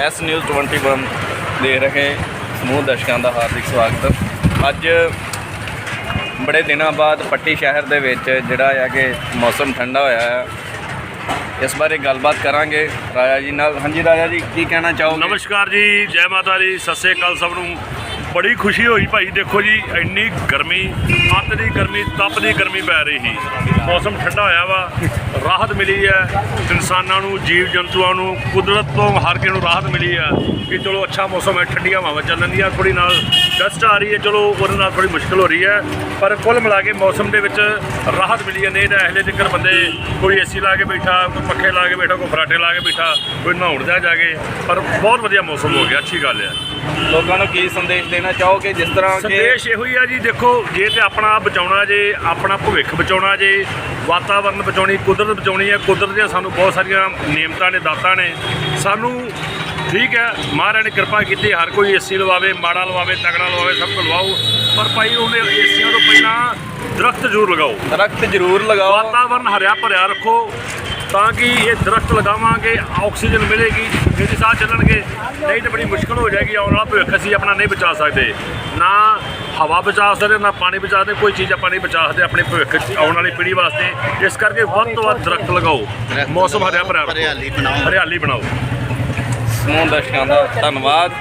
S news 21 ਦੇਖ ਰਹੇ ਸਮੂਹ ਦਰਸ਼ਕਾਂ ਦਾ ਹਾਰਦਿਕ ਸਵਾਗਤ। ਅੱਜ ਬੜੇ ਦਿਨਾਂ ਬਾਅਦ ਪੱਟੀ ਸ਼ਹਿਰ ਦੇ ਵਿੱਚ ਜਿਹੜਾ ਹੈ ਕਿ ਮੌਸਮ ਠੰਡਾ ਹੋਇਆ ਹੈ ਇਸ ਬਾਰੇ ਗੱਲਬਾਤ ਕਰਾਂਗੇ। ਰਾਜਾ ਜੀ ਨਾਲ। ਹਾਂਜੀ ਰਾਜਾ ਜੀ, ਕੀ ਕਹਿਣਾ ਚਾਹੋਗੇ? ਨਮਸਕਾਰ ਜੀ, ਜੈ ਮਾਤਾ ਦੀ। ਸਤਿ ਸ੍ਰੀ ਅਕਾਲ ਸਭ ਨੂੰ। ਬੜੀ ਖੁਸ਼ੀ ਹੋਈ ਭਾਈ। ਦੇਖੋ ਜੀ, ਇੰਨੀ ਗਰਮੀ, ਅੱਤ ਦੀ ਗਰਮੀ, ਤਪ ਦੀ ਗਰਮੀ ਪੈ ਰਹੀ ਸੀ। ਮੌਸਮ ਠੰਡਾ ਹੋਇਆ ਵਾ, ਰਾਹਤ ਮਿਲੀ ਹੈ। ਇਨਸਾਨਾਂ ਨੂੰ ਜੀਵ ਜੰਤੂਆਂ ਨੂੰ, ਕੁਦਰਤ ਤੋਂ ਹਰ ਕਿਸੇ ਨੂੰ ਰਾਹਤ ਮਿਲੀ ਹੈ ਕਿ ਚਲੋ ਅੱਛਾ ਮੌਸਮ ਹੈ, ਠੰਡੀਆਂ ਹਵਾਵਾਂ ਚੱਲਣ ਦੀਆਂ ਥੋੜੀ ਨਾਲ ਡਸਟ ਆ ਰਹੀ ਹੈ ਚਲੋ ਉਹਦੇ ਨਾਲ ਥੋੜੀ ਮੁਸ਼ਕਲ ਹੋ ਰਹੀ ਹੈ ਪਰ ਕੁੱਲ ਮਿਲਾ ਕੇ ਮੌਸਮ ਦੇ ਵਿੱਚ ਰਾਹਤ ਮਿਲੀ ਹੈ ਨਹੀਂ ਤਾਂ ਇਹਲੇ ਤੱਕ ਬੰਦੇ ਕੋਈ ਏਸੀ ਲਾ ਕੇ ਬੈਠਾ ਕੋਈ ਪੱਖੇ ਲਾ ਕੇ ਬੈਠਾ ਕੋਈ ਫਰਾਟੇ ਲਾ ਕੇ ਬੈਠਾ ਕੋਈ ਨਹਾਉਣ ਜਾ ਜਾ ਕੇ ਪਰ ਬਹੁਤ ਵਧੀਆ ਮੌਸਮ ਹੋ ਗਿਆ ਅੱਛੀ ਗੱਲ ਹੈ। ਲੋਕਾਂ ਨੂੰ ਕੀ ਸੰਦੇਸ਼ ਦੇਣਾ ਚਾਹੋਗੇ ਜਿਸ ਤਰ੍ਹਾਂ ਕਿ ਸੰਦੇਸ਼ ਇਹੋ ਹੀ ਆ ਜੀ ਦੇਖੋ ਜੇ ਤੇ ਆਪਣਾ ਆਪ ਬਚਾਉਣਾ ਜੇ ਆਪਣਾ ਭਵਿੱਖ ਬਚਾਉਣਾ ਜੇ ਵਾਤਾਵਰਨ ਬਚਾਉਣੀ ਕੁਦਰਤ ਬਚਾਉਣੀ ਹੈ ਕੁਦਰਤ ਦੀਆਂ ਸਾਨੂੰ ਬਹੁਤ ਸਾਰੀਆਂ ਨਿਯਮਤਾਂ ਨੇ ਦਾਤਾਂ ਨੇ ਸਾਨੂੰ ਠੀਕ ਹੈ ਮਹਾਰਾਜ ਨੇ ਕਿਰਪਾ ਕੀਤੀ ਹਰ ਕੋਈ ਏਸੀ ਲਵਾਵੇ ਮਾੜਾ ਲਵਾਵੇ ਤਗੜਾ ਲਵਾਵੇ ਸਭ ਕੁਝ ਲਵਾਓ। ਪਰ ਭਾਈ ਉਹਨੇ ਏਸੀਆਂ ਤੋਂ ਪਹਿਲਾਂ ਦਰਖਤ ਜ਼ਰੂਰ ਲਗਾਓ। ਦਰਖਤ ਜ਼ਰੂਰ ਲਗਾਓ। ਵਾਤਾਵਰਨ ਹਰਿਆ ਭਰਿਆ ਰੱਖੋ ਤਾਂ ਕਿ ਇਹ ਦਰਖਤ ਲਗਾਵਾਂਗੇ ਆਕਸੀਜਨ ਮਿਲੇਗੀ ਜਿਹਦੇ ਸਾਹ ਚੱਲਣਗੇ। ਨਹੀਂ ਤਾਂ ਬੜੀ ਮੁਸ਼ਕਲ ਹੋ ਜਾਏਗੀ ਆਉਣ ਵਾਲਾ ਭਵਿੱਖ ਅਸੀਂ ਆਪਣਾ ਨਹੀਂ ਬਚਾ ਸਕਦੇ। ਨਾ ਹਵਾ ਬਚਾ ਸਕਦੇ ਨਾ ਪਾਣੀ ਬਚਾ ਸਕਦੇ ਕੋਈ ਚੀਜ਼ ਆਪਾਂ ਨਹੀਂ ਬਚਾ ਸਕਦੇ ਆਪਣੇ ਭਵਿੱਖ 'ਚ ਆਉਣ ਵਾਲੀ ਪੀੜ੍ਹੀ ਵਾਸਤੇ। ਇਸ ਕਰਕੇ ਵੱਧ ਤੋਂ ਵੱਧ ਦਰਖਤ ਲਗਾਓ। ਮੌਸਮ ਹਰਿਆ ਭਰਿਆ ਹਰਿਆਲੀ ਬਣਾਓ। ਹਰਿਆਲੀ ਬਣਾਓ। ਸਮੂਹ ਦਰਸ਼ਕਾਂ ਦਾ ਧੰਨਵਾਦ